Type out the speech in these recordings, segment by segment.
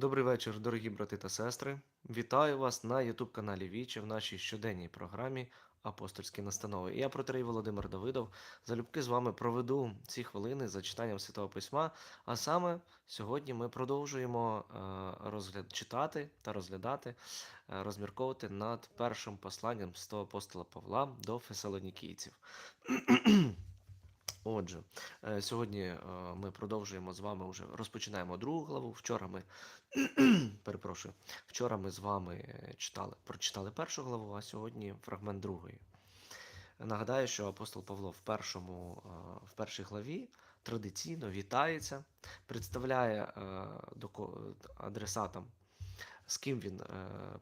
Добрий вечір, дорогі брати та сестри. Вітаю вас на YouTube каналі Вічі в нашій щоденній програмі Апостольські настанови. Я протерей Володимир Давидов. Залюбки з вами проведу ці хвилини за читанням Святого Письма. А саме сьогодні ми продовжуємо е, розгляд читати та розглядати, е, розмірковувати над першим посланням святого апостола Павла до Фесалонікійців. Отже, е, сьогодні е, ми продовжуємо з вами вже розпочинаємо другу главу. Вчора ми перепрошую, вчора ми з вами е, читали, прочитали першу главу, а сьогодні фрагмент другої. Нагадаю, що апостол Павло в першому, в першій главі традиційно вітається, представляє адресатам, з ким він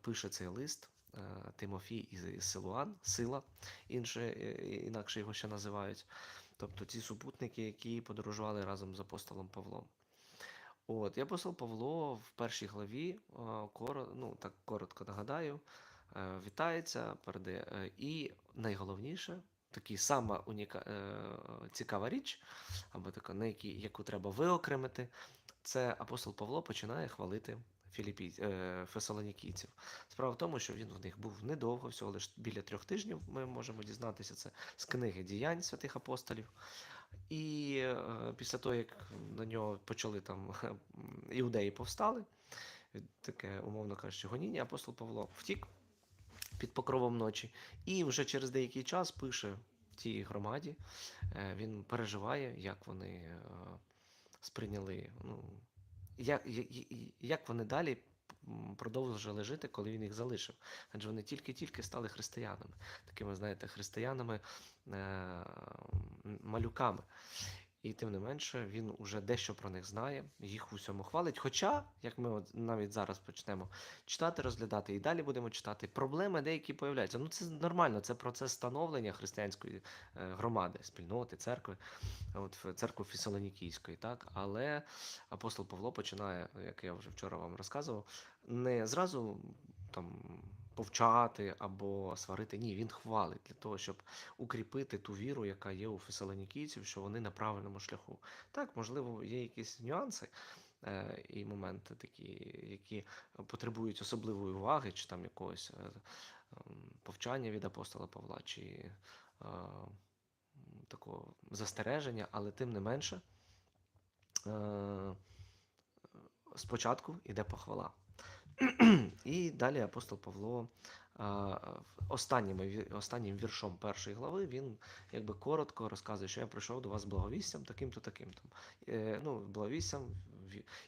пише цей лист. Тимофій і Силуан, Сила, інше, інакше його ще називають. Тобто ті супутники, які подорожували разом з апостолом Павлом. От, і апостол Павло в першій главі, е, ну, так коротко нагадаю, е, вітається, передає. е, І найголовніше, такий сама уніка, цікава річ, або така, на яку треба виокремити, це апостол Павло починає хвалити філіпій, е, фесалонікійців. Справа в тому, що він в них був недовго, всього лише біля трьох тижнів. Ми можемо дізнатися це з книги діянь святих апостолів. І е, після того, як на нього почали там іудеї повстали, таке, умовно кажучи, гоніння, апостол Павло втік під покровом ночі, і вже через деякий час пише тій громаді, е, він переживає, як вони сприйняли, ну, як, як, вони далі продовжили жити, коли він їх залишив. Адже вони тільки-тільки стали християнами, такими, знаєте, християнами, е, малюками. І тим не менше, він уже дещо про них знає, їх у всьому хвалить. Хоча, як ми от навіть зараз почнемо читати, розглядати і далі будемо читати, проблеми деякі появляються. Ну це нормально, це процес становлення християнської е, громади, спільноти, церкви, от церкви Фесалонікійської, так. Але апостол Павло починає, як я вже вчора вам розказував, не зразу там повчати або сварити. Ні, він хвалить для того, щоб укріпити ту віру, яка є у фесалонікійців, що вони на правильному шляху. Так, можливо, є якісь нюанси. е, І моменти такі, які потребують особливої уваги, чи там якогось е, ем, повчання від апостола Павла, чи е, такого застереження, але тим не менше, спочатку йде похвала. І далі апостол Павло ві- останнім віршом першої глави він якби коротко розказує, що я прийшов до вас благовістям, таким-то, таким-то. Е, ну, благовістям,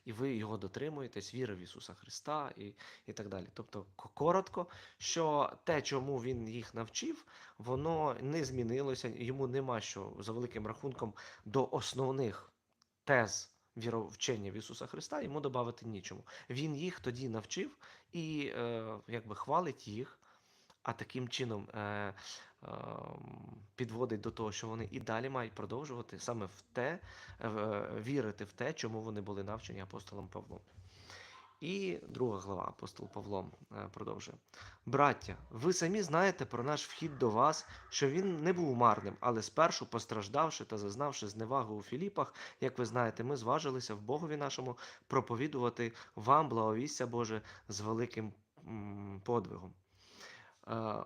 і ви його дотримуєтесь, віри в Ісуса Христа і, і так далі. Тобто коротко, що те, чому він їх навчив, воно не змінилося, йому нема що за великим рахунком до основних тез віровчення в Ісуса Христа йому додати нічому. Він їх тоді навчив і е, якби хвалить їх, а таким чином е, е, підводить до того, що вони і далі мають продовжувати саме в те, е, вірити в те, чому вони були навчені апостолом Павлом. І друга глава апостол Павло е, продовжує. Браття, ви самі знаєте про наш вхід до вас, що він не був марним, але спершу постраждавши та зазнавши зневагу у Філіпах, як ви знаєте, ми зважилися в Богові нашому проповідувати вам благовістя Боже з великим подвигом. Е,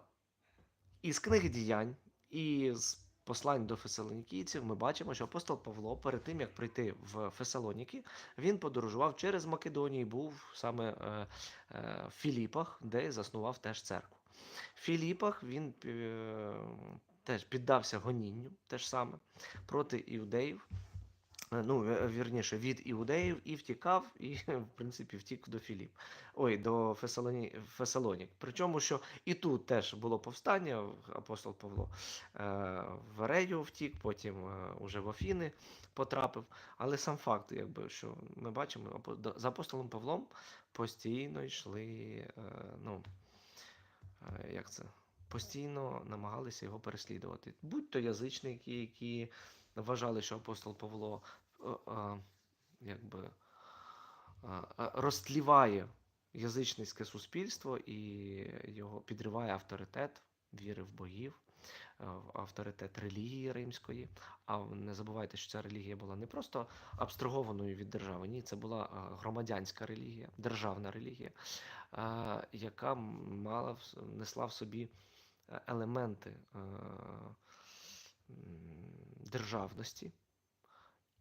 Із книги діянь і з послань до фесалонікійців ми бачимо, що апостол Павло перед тим, як прийти в Фесалоніки, він подорожував через Македонію, був саме е, е, в Філіпах, де заснував теж церкву. В Філіпах він е, теж піддався гонінню, теж саме, проти іудеїв. Е, Ну, вірніше, від іудеїв і втікав, і, в принципі, втік до Філіп. Ой, до Фесалоні, Фесалонік. Причому, що і тут теж було повстання, апостол Павло е, в Арею втік, потім е, уже в Афіни потрапив. Але сам факт, якби, що ми бачимо, за апостолом Павлом постійно йшли, е, ну, е, як це, постійно намагалися його переслідувати. Будь то язичники, які вважали, що апостол Павло якби, е, е, розтліває язичницьке суспільство і його підриває авторитет віри в богів. е, авторитет релігії римської. А не забувайте, що ця релігія була не просто абстрагованою від держави, ні, це була е, громадянська релігія, державна релігія, е, яка мала несла в собі е, елементи е, державності.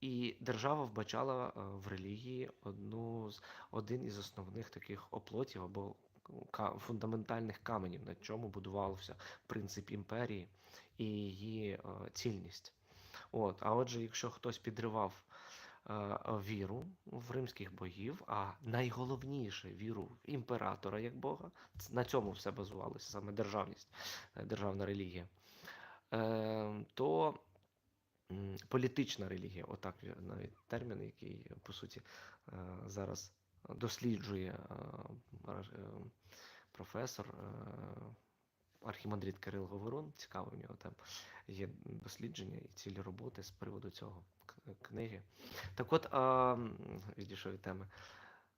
І держава вбачала е, в релігії одну з один із основних таких оплотів або фундаментальних каменів, на чому будувався принцип імперії і її е, цільність. От, а отже, якщо хтось підривав е, віру в римських богів, а найголовніше віру в імператора як Бога, на цьому все базувалося, саме державність, державна релігія, то політична релігія, отак навіть термін, який по суті е, зараз досліджує е, е, професор Архімандрит Кирил Говорун. Цікаво в нього там є дослідження і цілі роботи з приводу цього книги. Так от, відійшов від теми.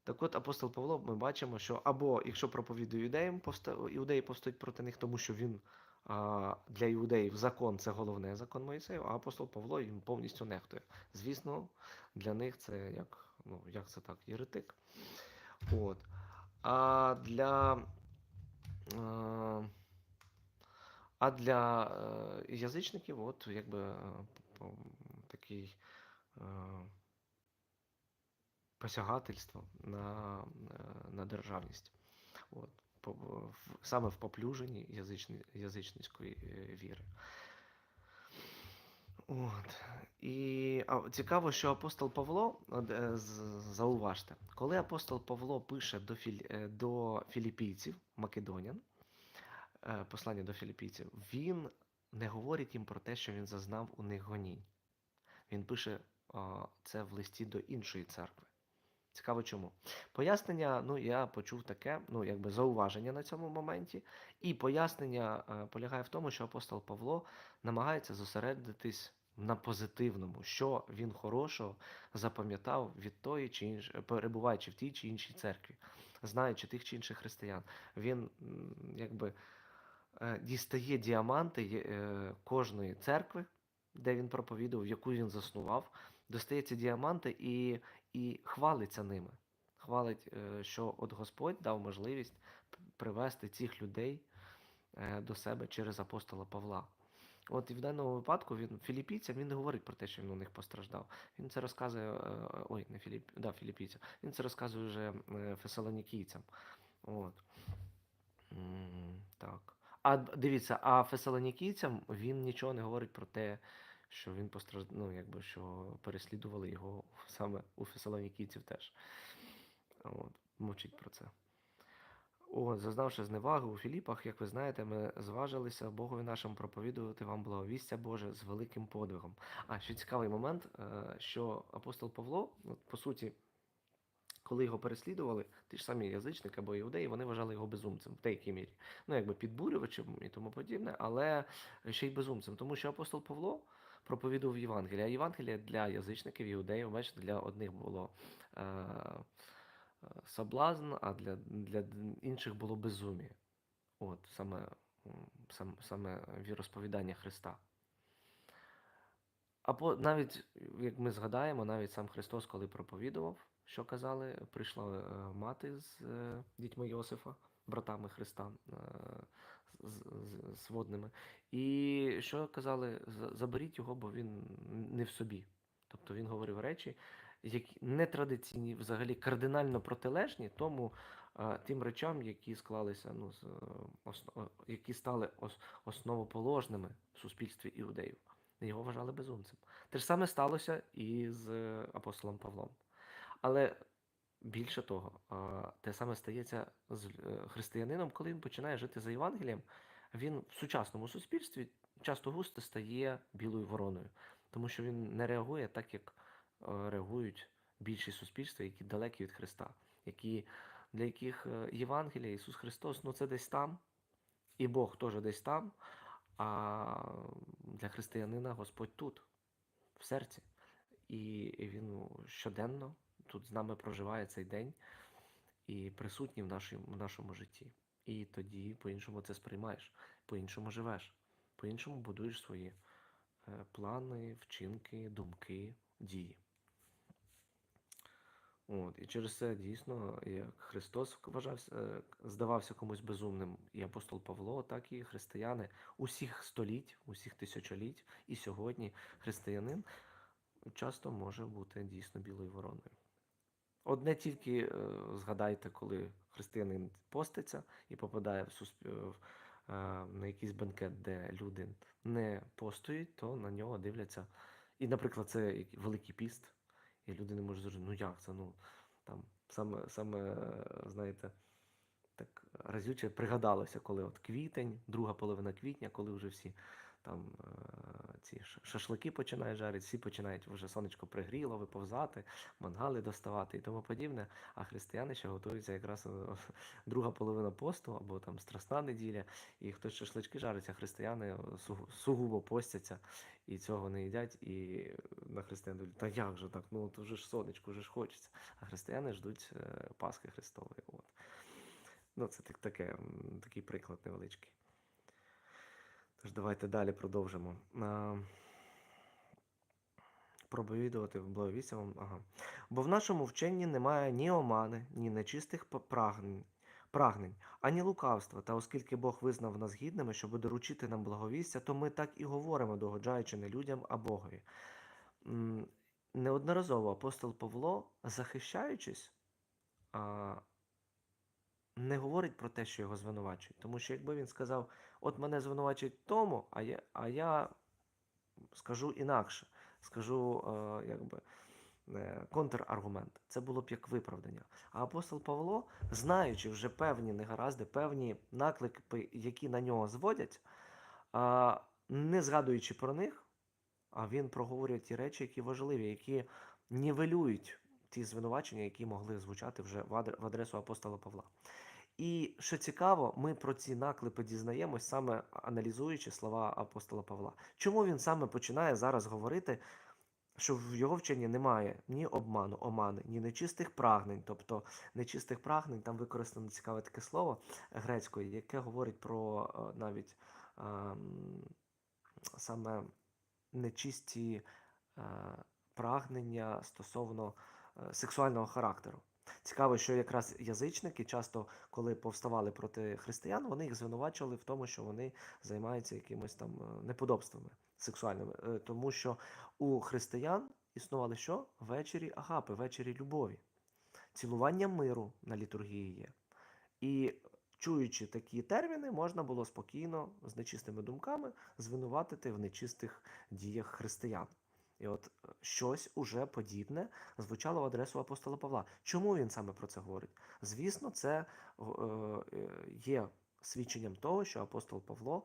Так от апостол Павло, ми бачимо, що або якщо проповідує повста- іудеї повстають проти них, тому що він для іудеїв закон це головне закон Моїсею, а апостол Павло їм повністю нехтує. Звісно, для них це як, ну, як це так, єретик. От. А для. А, для е, язичників, от якби е, такий е, посягательство на, на державність. От. Саме в поплюженні язични, язичницької е, віри. От. І цікаво, що апостол Павло, е, зауважте, коли апостол Павло пише до, філь, е, до філіпійців, македонян, послання до філіпійців, він не говорить їм про те, що він зазнав у них гонінь. Він пише це в листі до іншої церкви. Цікаво чому. Пояснення, ну, я почув таке, ну, якби зауваження на цьому моменті. І пояснення е, полягає в тому, що апостол Павло намагається зосередитись на позитивному, що він хорошого запам'ятав від тої чи іншої, перебуваючи в тій чи іншій церкві, знаючи тих чи інших християн. Він якби е, дістає діаманти е, кожної церкви, де він проповідував, яку він заснував, достає ці діаманти і, і хвалиться ними. Хвалить, е, що от Господь дав можливість привести цих людей е, до себе через апостола Павла. От і в даному випадку він філіппійцям він не говорить про те, що він у них постраждав. Він це розказує, е, ой, не філіп, да, філіппійцям. Він це розказує вже фесалонікійцям. От. Так. А дивіться, а фесалонікійцям він нічого не говорить про те, що він постраждав, ну, якби що переслідували його саме у фесалонікійців теж. От, мовчить про це. От, зазнавши зневаги у Філіпах, як ви знаєте, ми зважилися Богові нашим проповідувати вам благовістя Боже з великим подвигом. А ще цікавий момент, е, що апостол Павло, по суті, коли його переслідували, ті ж самі язичники або іудеї, вони вважали його безумцем в деякій мірі. Ну, якби підбурювачем і тому подібне, але ще й безумцем. Тому що апостол Павло проповідував Євангелія. А Євангелія для язичників, іудеїв, бачите, для одних було е, соблазн, а для, для інших було безуміє. От, саме, сам, саме віросповідання Христа. Або навіть, як ми згадаємо, навіть сам Христос, коли проповідував, що казали, прийшла е, мати з е, дітьми Йосифа, братами Христа е, з, водними. І що казали? Заберіть його, бо він не в собі. Тобто він говорив речі, які нетрадиційні, взагалі кардинально протилежні тому тим речам, які склалися, ну, з, е, осно- які стали ос- основоположними в суспільстві іудеїв. Його вважали безумцем. Те ж саме сталося і з апостолом Павлом. Але більше того, те саме стається з е, християнином, коли він починає жити за Євангелієм, він в сучасному суспільстві часто густо стає білою вороною, тому що він не реагує так, як е, реагують більшість суспільства, які далекі від Христа, які, для яких е, Євангелія, Ісус Христос, ну це десь там, і Бог теж десь там, а для християнина Господь тут, в серці. І він ну, щоденно тут з нами проживає цей день і присутній в нашому, в нашому житті. І тоді по-іншому це сприймаєш, по-іншому живеш. по-іншому будуєш свої е, плани, вчинки, думки, дії. От, і через це дійсно, як Христос вважався, е, здавався комусь безумним, і апостол Павло, так і християни усіх століть, усіх тисячоліть, і сьогодні християнин часто може бути дійсно білою вороною. Одне тільки е, згадайте, коли християнин поститься і попадає в сусп... е, на якийсь бенкет, де люди не постують, то на нього дивляться. І, наприклад, це Великий піст, і люди не можуть зрозуміти, ну як це? Ну там саме, саме е, знаєте, так разюче пригадалося, коли от квітень, друга половина квітня, коли вже всі там е, ці шашлики починають жарити, всі починають вже сонечко пригріло, виповзати, мангали доставати і тому подібне. А християни ще готуються якраз е, друга половина посту або там страсна неділя, і хтось шашлички жарить, а християни е, сугубо постяться і цього не їдять. І на християн дивляться, та як же так? Ну то вже ж сонечко, вже ж хочеться. А християни ждуть Пасхи Христової. От. Ну, це так, таке, такий приклад невеличкий. Тож давайте далі продовжимо. А, проповідувати благовістя вам. Ага. Бо в нашому вченні немає ні омани, ні нечистих прагнень, прагнень, ані лукавства. Та оскільки Бог визнав нас гідними, щоб доручити нам благовістя, то ми так і говоримо, догоджаючи не людям, а Богові. Неодноразово апостол Павло, захищаючись, не говорить про те, що його звинувачують. Тому що якби він сказав, от мене звинувачують в тому, а я, а я скажу інакше, скажу е, якби е, контраргумент. Це було б як виправдання. А апостол Павло, знаючи вже певні негаразди, певні наклики, які на нього зводять, а, не згадуючи про них, а він проговорює ті речі, які важливі, які нівелюють ті звинувачення, які могли звучати вже в адресу апостола Павла. І що цікаво, ми про ці наклепи дізнаємось саме аналізуючи слова апостола Павла. Чому він саме починає зараз говорити, що в його вченні немає ні обману, омани, ні нечистих прагнень. Тобто нечистих прагнень, там використано цікаве таке слово грецькою, яке говорить про е, навіть ем, саме нечисті е, прагнення стосовно е, сексуального характеру. Цікаво, що якраз язичники часто, коли повставали проти християн, вони їх звинувачували в тому, що вони займаються якимось там е, неподобствами сексуальними. Е, Тому що у християн існували що? Вечері агапи, вечері любові. Цілування миру на літургії є. І чуючи такі терміни, можна було спокійно з нечистими думками звинуватити в нечистих діях християн. І от е, щось уже подібне звучало в адресу апостола Павла. Чому він саме про це говорить? Звісно, це е, е, є свідченням того, що апостол Павло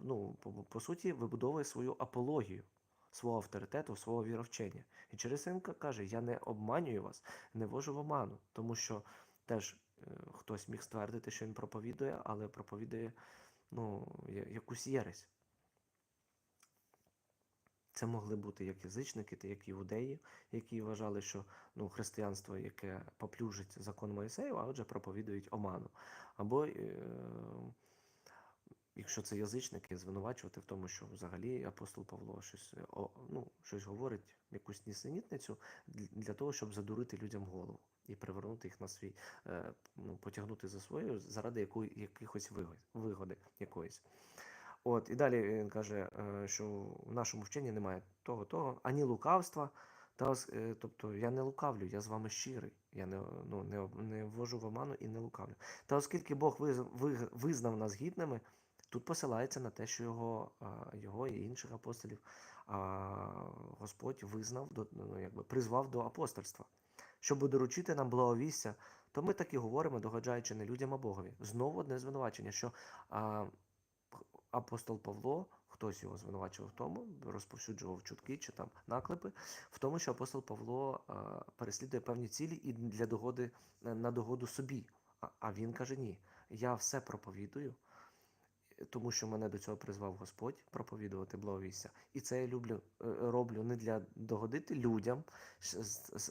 ну, по, суті вибудовує свою апологію свого авторитету, свого віровчення. І через каже: Я не обманюю вас, не вожу в оману, тому що теж хтось міг ствердити, що він проповідує, але проповідує ну, якусь єресь. Це могли бути як язичники, так як іудеї, які вважали, що ну, християнство, яке поплюжить закон Моїсеєва, а отже проповідують оману. Або е, якщо це язичники, звинувачувати в тому, що взагалі апостол Павло щось, е, о, ну, щось говорить, якусь нісенітницю для того, щоб задурити людям голову і привернути їх на свій, е, ну, потягнути за свою заради якої, якихось вигод, вигоди якоїсь. От, і далі він каже, е, що в нашому вченні немає того, того, ані лукавства. Та, е, тобто я не лукавлю, я з вами щирий. Я не, ну, не, не ввожу в оману і не лукавлю. Та оскільки Бог визнав нас гідними, тут посилається на те, що його, його і інших апостолів Господь визнав, ну, якби, призвав до апостольства. Щоб доручити нам благовістя, то ми так і говоримо, догоджаючи не людям, а Богові. Знову одне звинувачення, що апостол Павло, хтось його звинувачував в тому, розповсюджував чутки чи там наклепи, в тому, що апостол Павло а, переслідує певні цілі і для догоди на догоду собі. А, він каже: ні, я все проповідую. Тому що мене до цього призвав Господь проповідувати благовістя. І це я люблю, е, роблю не для догодити людям,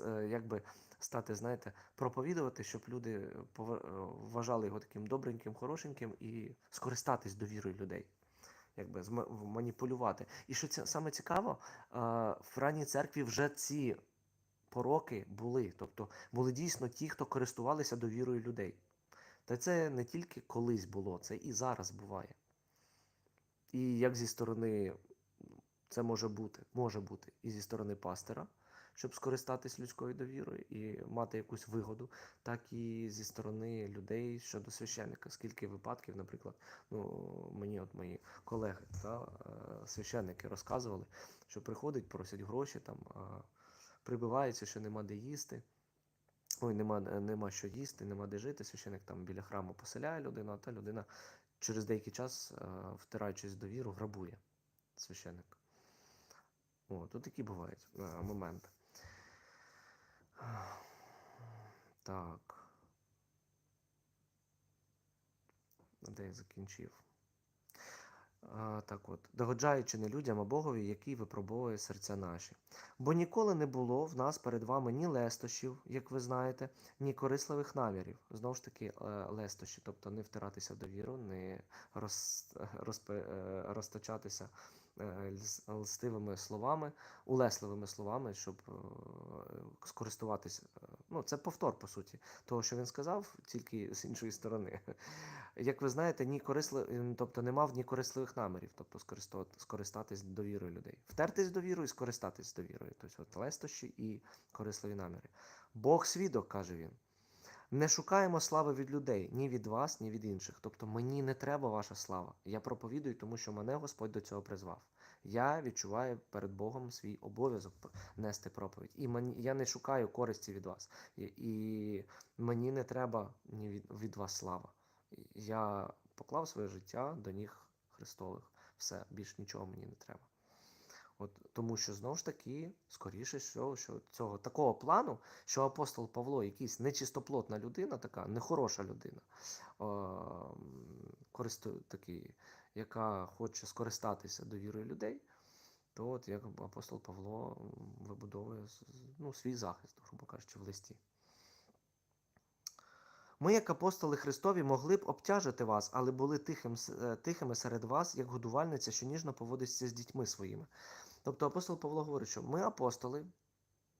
е, якби стати, знаєте, проповідувати, щоб люди е, вважали його таким добреньким, хорошеньким і скористатись довірою людей. якби маніпулювати. І що це саме цікаво, е, в ранній церкві вже ці пороки були. Тобто були дійсно ті, хто користувалися довірою людей. Та це не тільки колись було, це і зараз буває. І як зі сторони це може бути, може бути і зі сторони пастора, щоб скористатись людською довірою і мати якусь вигоду, так і зі сторони людей щодо священника. Скільки випадків, наприклад, ну мені от мої колеги та е, священники розказували, що приходять, просять гроші, там прибиваються, що нема де їсти. Ой, нема, е, нема що їсти, нема де жити. Священик там біля храму поселяє людину, а та людина через деякий час, е, втираючись в довіру, грабує священик. О, тут такі бувають моменти. Так. Де я закінчив? А, так от, догоджаючи не людям, а Богові, який випробовує серця наші. Бо ніколи не було в нас перед вами ні лестощів, як ви знаєте, ні корисливих намірів. Знову ж таки, е, лестощі, тобто не втиратися в довіру, не роз, е, розточатися е, лс- лстивими словами, улесливими словами, щоб е, скористуватися. е, Ну, це повтор, по суті, того, що він сказав, тільки з іншої сторони. Як ви знаєте, ні корисли, тобто не мав ні корисливих намірів, тобто скористатись довірою людей. Втертись довірою і скористатись довірою. Тобто от лестощі і корисливі наміри. Бог свідок, каже він. Не шукаємо слави від людей, ні від вас, ні від інших. Тобто мені не треба ваша слава. Я проповідую, тому що мене Господь до цього призвав. Я відчуваю перед Богом свій обов'язок нести проповідь. І мені, я не шукаю користі від вас. І, і мені не треба ні від, від вас слава. Я поклав своє життя до ніг Христових. Все, більш нічого мені не треба. От, тому що знову ж таки, скоріше всього, що цього такого плану, що апостол Павло, якийсь нечистоплотна людина, така нехороша людина, е, користу, такий, яка хоче скористатися довірою людей, то от як апостол Павло вибудовує ну, свій захист, грубо кажучи, в листі. Ми, як апостоли Христові, могли б обтяжити вас, але були тихим, е, тихими серед вас, як годувальниця, що ніжно поводиться з дітьми своїми. Тобто апостол Павло говорить, що ми апостоли,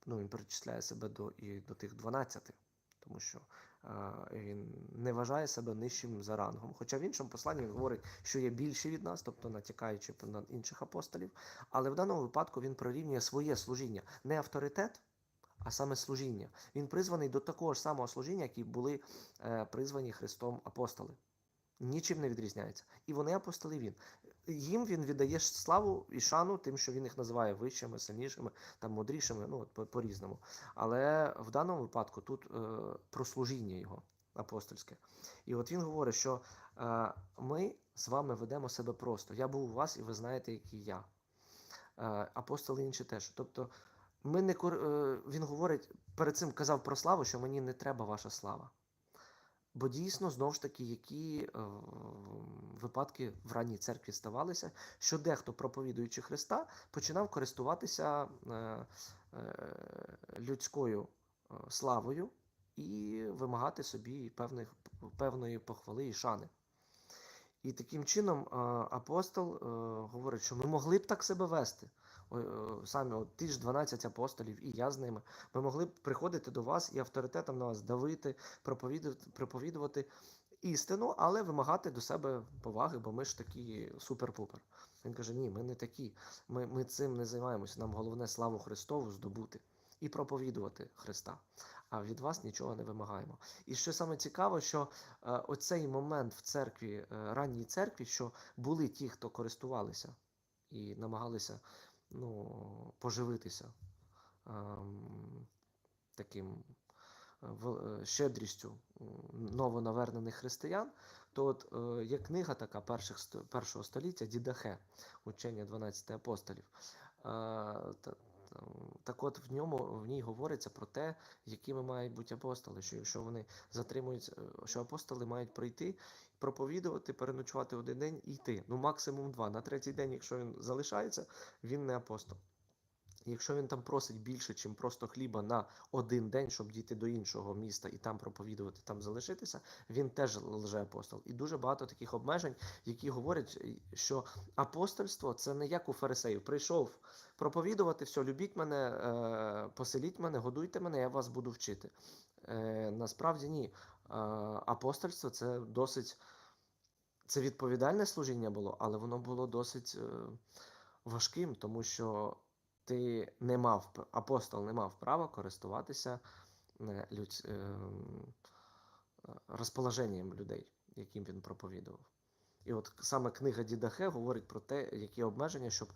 ну він перечисляє себе до, і до тих 12, тому що е, він не вважає себе нижчим за рангом. Хоча в іншому посланні він говорить, що є більші від нас, тобто натякаючи на інших апостолів. Але в даному випадку він прорівнює своє служіння, не авторитет, а саме служіння. Він призваний до такого ж самого служіння, які були е, призвані Христом апостоли. Нічим не відрізняється. І вони апостоли він. Їм він віддає славу і шану тим, що він їх називає вищими, сильнішими, там, мудрішими, ну, от по- по-різному. Але в даному випадку тут е, про служіння його апостольське. І от він говорить, що е, ми з вами ведемо себе просто. Я був у вас, і ви знаєте, який я. Е, апостоли інші теж. Тобто, ми не е, він говорить, перед цим казав про славу, що мені не треба ваша слава. Бо дійсно, знову ж таки, які е, випадки в ранній церкві ставалися, що дехто, проповідуючи Христа, починав користуватися е, е, людською е, славою і вимагати собі певних, певної похвали і шани. І таким чином е, апостол е, говорить, що ми могли б так себе вести. Е, Самі от, ті ж 12 апостолів, і я з ними. Ми могли б приходити до вас і авторитетом на вас давити, проповідувати, проповідувати істину, але вимагати до себе поваги, бо ми ж такі супер-пупер. Він каже: ні, ми не такі. Ми, ми цим не займаємося. Нам головне славу Христову здобути і проповідувати Христа. А від вас нічого не вимагаємо. І що саме цікаво, що е, оцей момент в церкві, е, ранній церкві, що були ті, хто користувалися і намагалися ну, поживитися ем, таким е, е, щедрістю новонавернених християн, то от е, є книга така перших, першого століття Дідахе, учення 12 апостолів. Так от в ньому в ній говориться про те, якими мають бути апостоли, що якщо вони затримуються, е, що апостоли мають прийти, проповідувати, переночувати один день і йти. Ну, максимум два. На третій день, якщо він залишається, він не апостол. Якщо він там просить більше, чим просто хліба на один день, щоб дійти до іншого міста і там проповідувати, там залишитися, він теж лжеапостол. І дуже багато таких обмежень, які говорять, що апостольство це не як у фарисеїв. Прийшов проповідувати, все, любіть мене, е, поселіть мене, годуйте мене, я вас буду вчити. Е, Насправді ні. Е, Апостольство це досить це відповідальне служіння було, але воно було досить е, важким, тому що ти не мав, апостол не мав права користуватися е, людсь, е, розположенням людей, яким він проповідував. І от саме книга Дідахе говорить про те, які обмеження, щоб,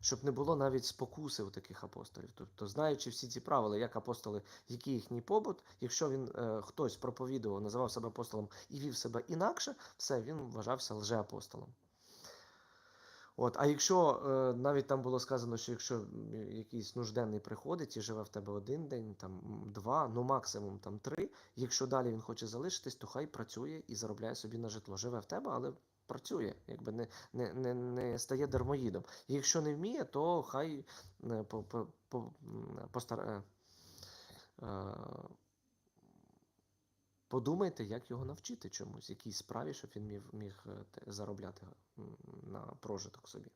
щоб не було навіть спокуси у таких апостолів. Тобто, знаючи всі ці правила, як апостоли, який їхній побут, якщо він е, хтось проповідував, називав себе апостолом і вів себе інакше, все, він вважався лжеапостолом. От, а якщо е, навіть там було сказано, що якщо якийсь нужденний приходить і живе в тебе один день, там два, ну максимум там три. Якщо далі він хоче залишитись, то хай працює і заробляє собі на житло. Живе в тебе, але працює, якби не, не, не, не стає дармоїдом. І якщо не вміє, то хай е, по, по, по, постар... Подумайте, як його навчити чомусь, якійсь справі, щоб він міг, міг е, заробляти на прожиток собі.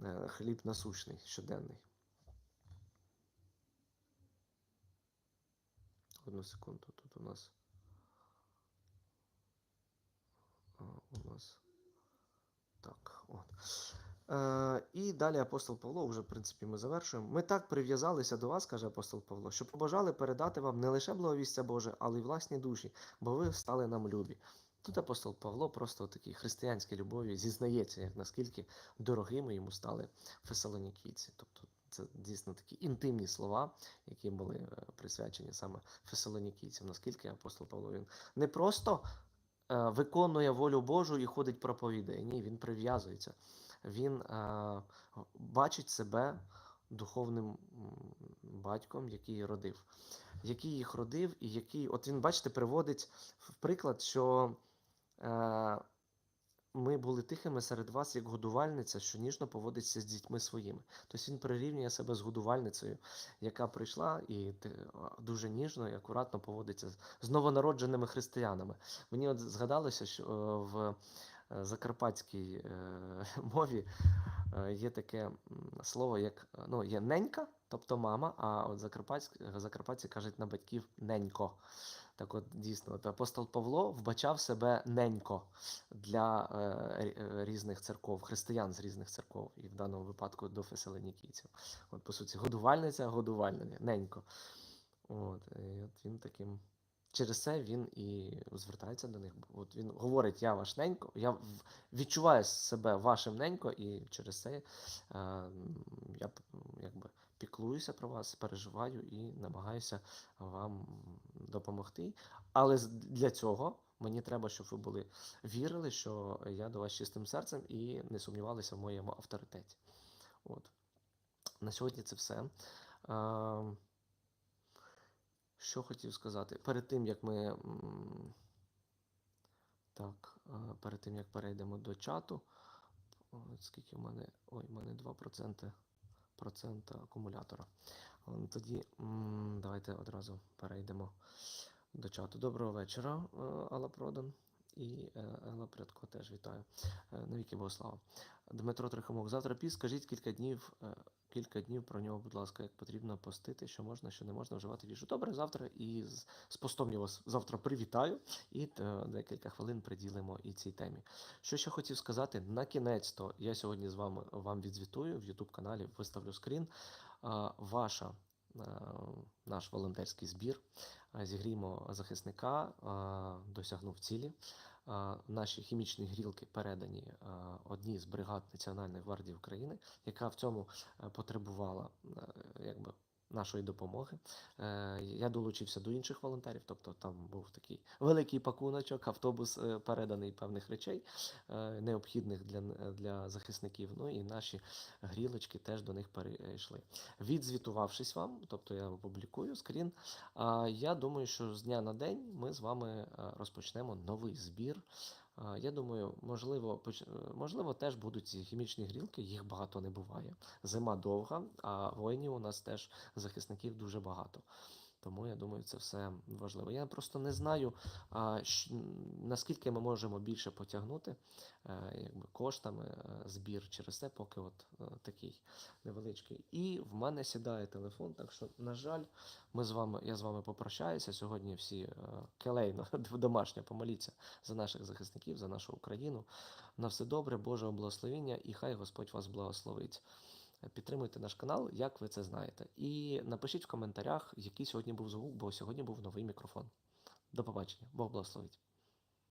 Е, Хліб насущний, щоденний. Одну секунду, тут у нас. У нас. Так, от. Е, і далі апостол Павло, вже в принципі ми завершуємо. Ми так прив'язалися до вас, каже апостол Павло, що побажали передати вам не лише благовістя Боже, але й власні душі, бо ви стали нам любі. Тут апостол Павло просто у такій християнській любові зізнається, як наскільки дорогими йому стали фесалонікійці. Тобто це дійсно такі інтимні слова, які були е, присвячені саме фесалонікійцям. Наскільки апостол Павло він не просто е, виконує волю Божу і ходить проповідає. Ні, він прив'язується. Він е, бачить себе духовним батьком, який родив, який їх родив, і який, от він, бачите, приводить в приклад, що е, ми були тихими серед вас, як годувальниця, що ніжно поводиться з дітьми своїми. Тобто він прирівнює себе з годувальницею, яка прийшла і дуже ніжно і акуратно поводиться з- новонародженими християнами. Мені от згадалося, що е, в закарпатській е, мові е, є таке слово, як е, ну, є ненька, тобто мама, а от закарпатці кажуть на батьків ненько. Так от дійсно, от апостол Павло вбачав себе ненько для е, рі- е, різних церков, християн з різних церков, і в даному випадку до феселенікійців. От, по суті, годувальниця, годувальня, ненько. От, і от він таким. Через це він і звертається до них. От він говорить: я ваш ненько, я відчуваю себе вашим ненько, і через це е, я якби піклуюся про вас, переживаю і намагаюся вам допомогти. Але для цього мені треба, щоб ви були вірили, що я до вас чистим серцем і не сумнівалися в моєму авторитеті. От. На сьогодні це все. Е, що хотів сказати? Перед тим, як ми. Так, е, перед тим, як перейдемо до чату. Скільки в мене. Ой, в мене 2% процента акумулятора. Е, Тоді давайте одразу перейдемо до чату. Доброго вечора, е, Алла Продан. І е, Елла Прядко теж вітаю. Навіки Богослава. Дмитро Трихомов. Завтра піс, скажіть кілька днів, кілька днів про нього, будь ласка, як потрібно постити, що можна, що не можна вживати їжу. Добре, завтра і з, з постом я вас завтра привітаю і е, декілька хвилин приділимо і цій темі. Що ще хотів сказати, на кінець то я сьогодні з вами вам відзвітую в YouTube каналі, виставлю скрін. А, Ваша. е, Наш волонтерський збір е, зігріємо захисника, е, досягнув цілі. Наші хімічні грілки передані одній з бригад Національної гвардії України, яка в цьому е, потребувала е, якби. Нашої допомоги. Е, Я долучився до інших волонтерів, тобто там був такий великий пакуночок, автобус е, переданий певних речей, е, необхідних для, для захисників. Ну і наші грілочки теж до них перейшли. Відзвітувавшись вам, тобто я опублікую скрін, я думаю, що з дня на день ми з вами розпочнемо новий збір Я думаю, можливо, е, можливо, теж будуть ці хімічні грілки, їх багато не буває. Зима довга, а воїнів у нас теж захисників дуже багато. Тому я думаю, це все важливо. Я просто не знаю, а, наскільки ми можемо більше потягнути е, якби, коштами е, збір через це, поки от е, такий невеличкий. І в мене сідає телефон, так що, на жаль, ми з вами, я з вами попрощаюся. Сьогодні всі келейно, домашньо, помоліться за наших захисників, за нашу Україну. На все добре, Божого благословіння, і хай Господь вас благословить. Підтримуйте наш канал, як ви це знаєте. І напишіть в коментарях, який сьогодні був звук, бо сьогодні був новий мікрофон. До побачення. Бог благословить.